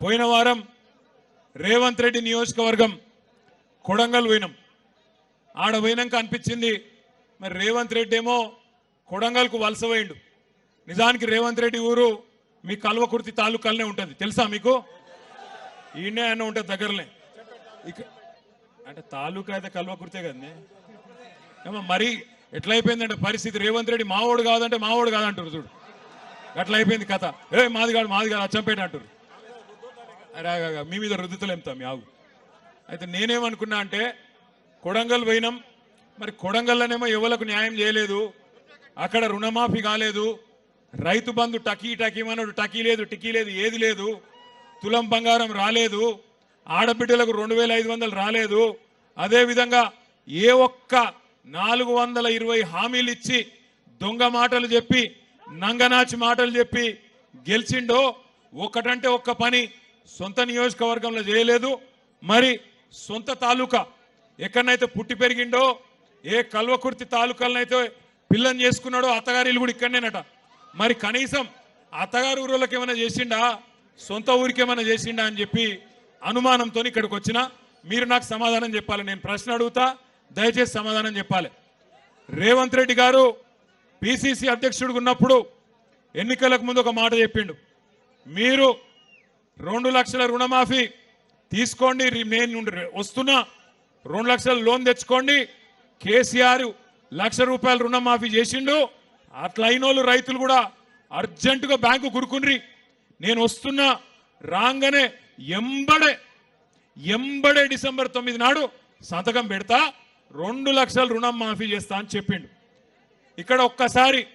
పోయిన వారం రేవంత్ రెడ్డి నియోజకవర్గం కొడంగల్ పోయినాం. ఆడ పోయినాక అనిపించింది మరి రేవంత్ రెడ్డి ఏమో కొడంగల్కు వలస పోయిండు. నిజానికి రేవంత్ రెడ్డి ఊరు మీ కల్వకుర్తి తాలూకాలనే ఉంటుంది. తెలుసా మీకు? ఈయనే అన్న ఉంటుంది దగ్గరనే ఇక అంటే తాలూకా అయితే కల్వకుర్తే కదండి ఏమో మరి ఎట్లయిపోయిందంటే పరిస్థితి రేవంత్ రెడ్డి మావోడు కాదంటే మావోడు కాదంటారు చూడు. అట్లా అయిపోయింది కథ? ఏ మాది కాదు మాది కాదు అచ్చంపేట అంటారు మీ మీద రుద్దుతలేంతా మీ ఆగు. అయితే నేనేమనుకున్నా అంటే కొడంగల్ పోయినాం. మరి కొడంగల్లోనేమో ఎవలకు న్యాయం చేయలేదు. అక్కడ రుణమాఫీ కాలేదు. రైతు బంధు టకీ టకీ మనోడు టకీ లేదు టికీ లేదు ఏది లేదు. తులం బంగారం రాలేదు. ఆడబిడ్డలకు రెండు వేల ఐదు వందలు రాలేదు. అదేవిధంగా ఏ ఒక్క నాలుగు వందల ఇరవై హామీలు ఇచ్చి దొంగ మాటలు చెప్పి నంగనాచి మాటలు చెప్పి గెలిచిండో ఒక్కటంటే ఒక్క పని సొంత నియోజకవర్గంలో చేయలేదు. మరి సొంత తాలూకా ఎక్కడనైతే పుట్టి పెరిగిండో ఏ కల్వకుర్తి తాలూకాలనైతే పిల్లని చేసుకున్నాడో అత్తగారి ఇల్లు కూడా ఇక్కడనేనట. మరి కనీసం అత్తగారి ఊరిలోకి ఏమైనా చేసిండా? సొంత ఊరికి ఏమైనా చేసిండా అని చెప్పి అనుమానంతో ఇక్కడికి వచ్చిన. మీరు నాకు సమాధానం చెప్పాలి. నేను ప్రశ్న అడుగుతా దయచేసి సమాధానం చెప్పాలి. రేవంత్ రెడ్డి గారు పిసిసి అధ్యక్షుడు ఉన్నప్పుడు ఎన్నికలకు ముందు ఒక మాట చెప్పిండు. మీరు రెండు లక్షల రుణమాఫీ తీసుకోండి. నేను వస్తున్నా. రెండు లక్షల లోన్ తెచ్చుకోండి. కేసీఆర్ లక్ష రూపాయలు రుణమాఫీ చేసిండు. అట్లా అయినోళ్ళు రైతులు కూడా అర్జెంటుగా బ్యాంకు కురుకున్రి నేను వస్తున్నా. రాగానే ఎంబడే ఎంబడే డిసెంబర్ తొమ్మిది నాడు సంతకం పెడతా. రెండు లక్షల రుణం మాఫీ చేస్తా అని చెప్పిండు. ఇక్కడ ఒక్కసారి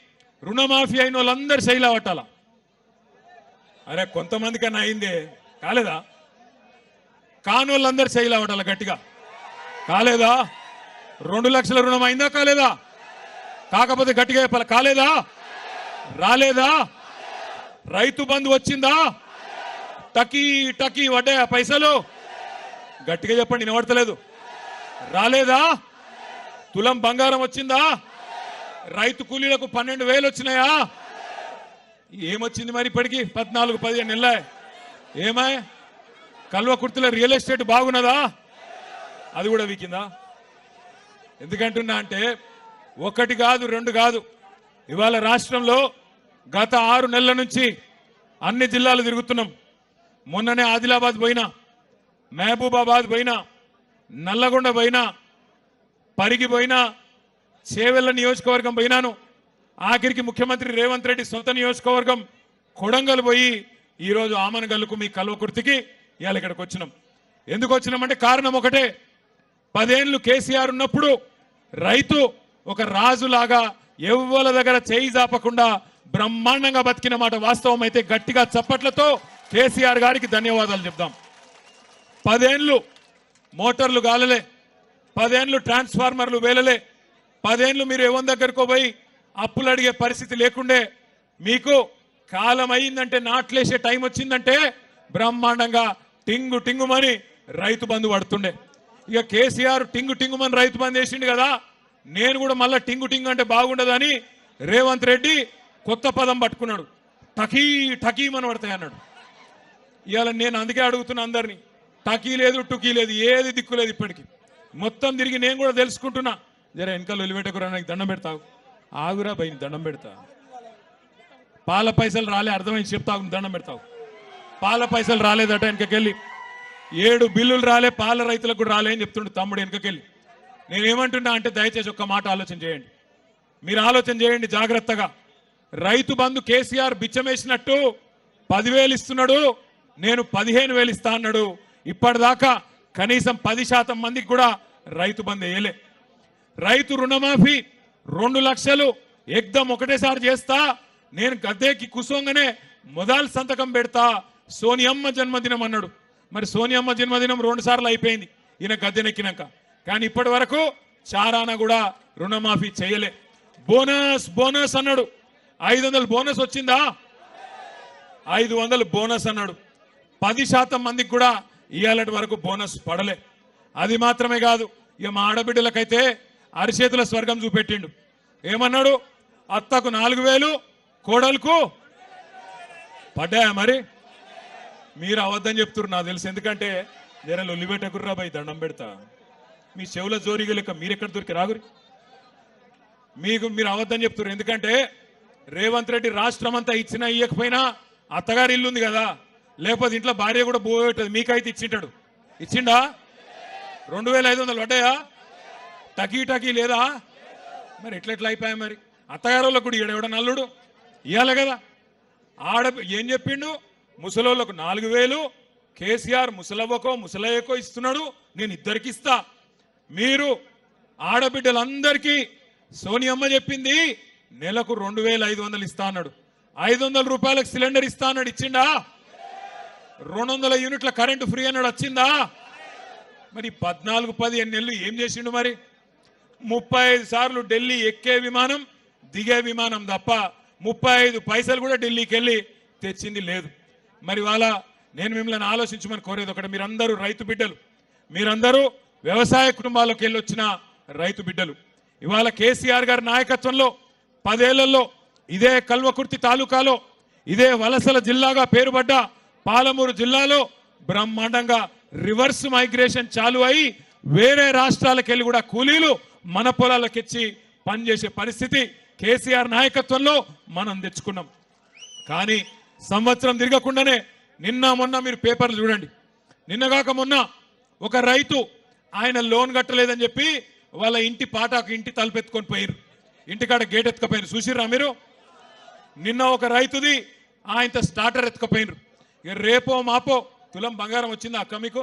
రుణమాఫీ అయిన వాళ్ళందరూ శైలా పట్టాలా అరే కొంతమందికన్నా అయిందే. కాలేదా? కాని వాళ్ళందరూ శైలా గట్టిగా. కాలేదా? రెండు లక్షల రుణం అయిందా? కాలేదా? కాకపోతే గట్టిగా చెప్పాలి. కాలేదా? రాలేదా? రైతు బంధు వచ్చిందా? టకీ టకీ వడ్డాయా పైసలు? గట్టిగా చెప్పండి నిలబడతలేదు రాలేదా? తులం బంగారం వచ్చిందా? రైతు కూలీలకు పన్నెండు వేలు వచ్చినాయా? ఏమొచ్చింది మరి ఇప్పటికి? పద్నాలుగు పదిహేను నెలల. ఏమాయ్ కల్వకుర్తిలో రియల్ ఎస్టేట్ బాగున్నదా? అది కూడా వీకిందా? ఎందుకంటున్నా అంటే ఒకటి కాదు రెండు కాదు. ఇవాళ రాష్ట్రంలో గత ఆరు నెలల నుంచి అన్ని జిల్లాలు తిరుగుతున్నాం. మొన్ననే ఆదిలాబాద్ పోయినా మహబూబాబాద్ పోయినా నల్లగొండ పోయినా పరిగి పోయినా చేవెళ్ళ నియోజకవర్గం పోయినాను. ఆఖరికి ముఖ్యమంత్రి రేవంత్ రెడ్డి సొంత నియోజకవర్గం కొడంగల్ పోయి ఈరోజు ఆమనగల్లుకు మీ కల్వకుర్తికి ఇవాళ ఇక్కడికి వచ్చినాం. ఎందుకు వచ్చినామంటే కారణం ఒకటే. పదేళ్ళు కేసీఆర్ ఉన్నప్పుడు రైతు ఒక రాజులాగా ఎవ్వల దగ్గర చేయి జాపకుండా బ్రహ్మాండంగా బతికిన మాట వాస్తవం అయితే గట్టిగా చప్పట్లతో కేసీఆర్ గారికి ధన్యవాదాలు చెప్దాం. పదేండ్లు మోటార్లు గాలలే. పదేండ్లు ట్రాన్స్ఫార్మర్లు వేలలే. పదేళ్ళు మీరు ఎవరి దగ్గరకు పోయి అప్పులు అడిగే పరిస్థితి లేకుండే మీకు కాలం అయిందంటే నాట్లేసే టైం వచ్చిందంటే బ్రహ్మాండంగా టింగు టింగుమని రైతు బంధు పడుతుండే. ఇక కేసీఆర్ టింగు టింగుమని రైతు బంధు వేసిండు కదా నేను కూడా మళ్ళా టింగు టింగు అంటే బాగుండదని రేవంత్ రెడ్డి కొత్త పదం పట్టుకున్నాడు. టకీ టకీమని పడతాయి అన్నాడు. ఇవాళ నేను అందుకే అడుగుతున్నా అందరినీ టకీ లేదు టుకీ లేదు ఏది దిక్కు లేదు ఇప్పటికి. మొత్తం తిరిగి నేను కూడా తెలుసుకుంటున్నా జర వెనకాల వదిలిపెట్టకురా నాకు దండం పెడతావు. ఆగురా బయట దండం పెడతా. పాల పైసలు రాలే అర్థమైంది చెప్తావు దండం పెడతావు పాల పైసలు రాలేదట వెనకకెళ్ళి. ఏడు బిల్లులు రాలే పాల రైతులకు కూడా రాలే అని చెప్తుండే తమ్ముడు వెనకకెళ్ళి. నేనేమంటున్నా అంటే దయచేసి ఒక్క మాట ఆలోచన చేయండి. మీరు ఆలోచన చేయండి జాగ్రత్తగా. రైతు బంధు కేసీఆర్ బిచ్చమేసినట్టు పదివేలు ఇస్తున్నాడు నేను పదిహేను వేలు ఇస్తా అన్నాడు. ఇప్పటిదాకా కనీసం పది శాతం మందికి కూడా రైతు బంధు వేయలే. రైతు రుణమాఫీ రెండు లక్షలు ఎగ్దం ఒకటేసారి చేస్తా. నేను గద్దెకి కుసోంగానే మొదలు సంతకం పెడతా. సోనియమ్మ జన్మదినం అన్నాడు. మరి సోనియమ్మ జన్మదినం రెండు సార్లు అయిపోయింది. ఈయన గద్దెనెక్కినాక కానీ ఇప్పటి వరకు చారాన కూడా రుణమాఫీ చేయలే. బోనస్ బోనస్ అన్నాడు. ఐదు వందలు బోనస్ వచ్చిందా? ఐదు వందలు బోనస్ అన్నాడు. పది శాతం మందికి కూడా ఇవాళ వరకు బోనస్ పడలే. అది మాత్రమే కాదు ఇక మా ఆడబిడ్డలకైతే అరిచేతుల స్వర్గం చూపెట్టిండు. ఏమన్నాడు? అత్తకు నాలుగు వేలు కోడలకు పడ్డాయా మరి? మీరు అవద్దని చెప్తున్నారు నాకు తెలుసు. ఎందుకంటే జర లొల్లి పెట్టకుర్రా బాయ్ దండం పెడతా. మీ చెవుల జోరిగా లెక్క మీరెక్కడ దొరికి రాగురి? మీకు మీరు అవద్దని చెప్తున్నారు. ఎందుకంటే రేవంత్ రెడ్డి రాష్ట్రం అంతా ఇచ్చినా ఇయ్యకపోయినా అత్తగారి ఇల్లు ఉంది కదా. లేకపోతే ఇంట్లో భార్య కూడా పోయేటది. మీకైతే ఇచ్చింటాడు. ఇచ్చిండా? రెండు వేల ఐదు వందలు పడ్డాయా? టకీ టకీ లేదా? మరి ఎట్లా ఎట్లా అయిపోయా మరి? అత్తగారు కూడా ఈడెవడ నల్లుడు. ఇవ్వాలి కదా. ఆడ ఏం చెప్పిండు? ముసలోళ్ళకు నాలుగు వేలు కేసీఆర్ ముసలవ్వకో ముసలయ్యకో ఇస్తున్నాడు నేను ఇద్దరికి ఇస్తా. మీరు ఆడబిడ్డలందరికీ సోనియమ్మ చెప్పింది నెలకు రెండు వేల ఐదు వందలు ఇస్తా అన్నాడు. ఐదు వందల రూపాయలకు సిలిండర్ ఇస్తా అన్నాడు ఇచ్చిండా? రెండు వందల యూనిట్ల కరెంటు ఫ్రీ అన్నాడు వచ్చిందా? మరి పద్నాలుగు పదిహేను నెలలు ఏం చేసిండు మరి? ముప్పై ఐదు సార్లు ఢిల్లీ ఎక్కే విమానం దిగే విమానం తప్ప ముప్పై ఐదు పైసలు కూడా ఢిల్లీకి వెళ్ళి తెచ్చింది లేదు. మరి వాళ్ళ నేను మిమ్మల్ని ఆలోచించమని కోరేది ఒకటి మీరందరూ రైతు బిడ్డలు. మీరందరూ వ్యవసాయ కుటుంబాలకు వెళ్ళి వచ్చిన రైతు బిడ్డలు. ఇవాళ కేసీఆర్ గారి నాయకత్వంలో పదేళ్ళలో ఇదే కల్వకుర్తి తాలూకాలో ఇదే వలసల జిల్లాగా పేరుపడ్డ పాలమూరు జిల్లాలో బ్రహ్మాండంగా రివర్స్ మైగ్రేషన్ చాలు అయి వేరే రాష్ట్రాలకు వెళ్ళి కూడా కూలీలు మన పొలాలకు ఇచ్చి పనిచేసే పరిస్థితి కేసీఆర్ నాయకత్వంలో మనం తెచ్చుకున్నాం. కానీ సంవత్సరం తిరగకుండానే నిన్న మొన్న మీరు పేపర్లు చూడండి. నిన్నగాక మొన్న ఒక రైతు ఆయన లోన్ కట్టలేదని చెప్పి వాళ్ళ ఇంటి పాటాకు ఇంటి తలుపెత్తుకొని పోయారు ఇంటికాడ గేట్ ఎత్తుకపోయారు చూసిర్రా మీరు? నిన్న ఒక రైతుది ఆయనతో స్టార్టర్ ఎత్తుకపోయినరు రేపో మాపో తులం బంగారం వచ్చిందా అక్క మీకు?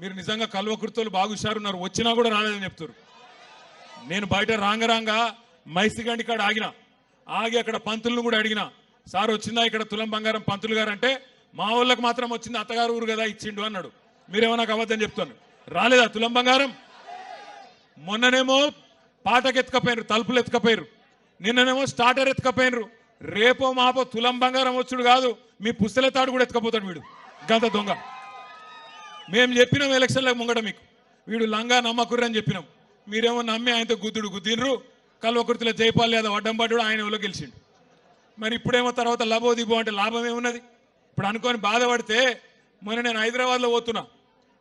మీరు నిజంగా కల్వకుర్తలు బాగా హుషారున్నారు. వచ్చినా కూడా రాలేదని చెప్తారు నేను బయట రాంగరాంగా మైసిగండి కాడ ఆగిన. ఆగి అక్కడ పంతులను కూడా అడిగిన. సార్ వచ్చిందా ఇక్కడ తులం బంగారం పంతులు గారు అంటే మా వాళ్ళకి మాత్రం వచ్చింది అత్తగారు ఊరు కదా ఇచ్చిండు అన్నాడు. మీరేమో నాకు అబద్ధం చెప్తాను రాలేదా తులం బంగారం? మొన్ననేమో పాటకు ఎత్తుకపోయినరు తలుపులు ఎత్తుకపోయారు నిన్ననేమో స్టార్టర్ ఎత్తుకపోయినరు రేపో మాపో తులం బంగారం వచ్చుడు కాదు మీ పుస్తల తాడు కూడా ఎత్తుకపోతాడు వీడు. గంత దొంగ. మేము చెప్పినాం ఎలక్షన్లకు ముంగడం మీకు. వీడు లంగా నమ్మకుర్రని చెప్పినాం. మీరేమో నమ్మి ఆయనతో గుద్దుడు గుద్దినరు కల్వకుర్తిలో జయపాల్ యాదవ్ అడ్డం ఆయన ఎవరో గెలిచిండు. మరి ఇప్పుడేమో తర్వాత లభో దిగో అంటే లాభం ఏమున్నది ఇప్పుడు అనుకొని బాధపడితే మొన్న నేను హైదరాబాద్లో పోతున్నా.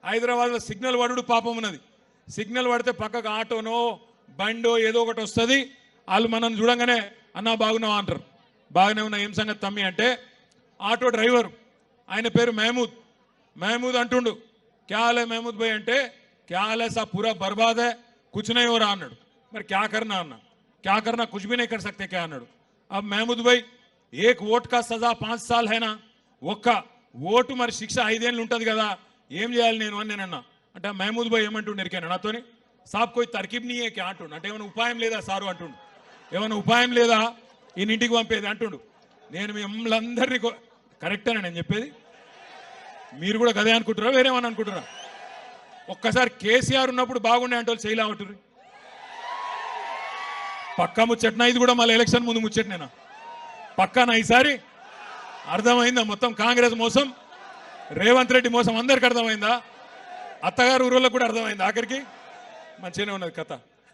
హైదరాబాద్లో సిగ్నల్ పడుడు పాపం ఉన్నది. సిగ్నల్ పడితే పక్కకు ఆటోనో బండో ఏదో ఒకటి వస్తుంది. వాళ్ళు మనం చూడంగానే అన్నా బాగున్నావు? అంటారు. బాగానే ఉన్నా. ఏం సంగతి తమ్మి అంటే ఆటో డ్రైవర్. ఆయన పేరు మహమూద్. మహమూద్ అంటుండు క్యా మహమూద్ భాయ్ అంటే క్యా అలే సా పూరా బర్బాద్ హై కుచ్ నహీ అన్నాడు మరి క్యా కర్నా అన్న క్యా కర్నా కుచ్ భీ కర్ సక్తే క్యా అన్నాడు అబ్ మహమూద్ భాయ్ ఏక్ ఓట్ కా సజా పాంచ్ సాల్ హైనా ఒక్క ఓటు మరి శిక్ష ఐదేళ్ళు ఉంటుంది కదా ఏం చేయాలి నేను అని నేనన్నా అంటే మహమూద్ భాయ్ ఏమంటుండే ఎరికాను నాతోని సాబ్ కోయి తర్కీబ్ నీ క్యా అంటుండు అంటే ఏమైనా ఉపాయం లేదా సారు అంటుండు ఏమైనా ఉపాయం లేదా ఈయన ఇంటికి పంపేది అంటుండు నేను మిమ్మల్ని అందరినీ కరెక్టేనా నేను చెప్పేది మీరు కూడా కదే అనుకుంటారా వేరేమని అనుకుంటారా ఒక్కసారి కేసీఆర్ ఉన్నప్పుడు బాగుండే అంటే వాళ్ళు చేయలే పక్కా ముచ్చట్నా? ఇది కూడా మళ్ళీ ఎలక్షన్ ముందు ముచ్చట్నేనా? పక్కానా ఈసారి? అర్థమైందా? మొత్తం కాంగ్రెస్ మోసం రేవంత్ రెడ్డి మోసం అందరికి అర్థమైందా? అత్తగారు ఊర్లో కూడా అర్థమైందా ఆఖరికి? మంచిగానే ఉన్నది కథ.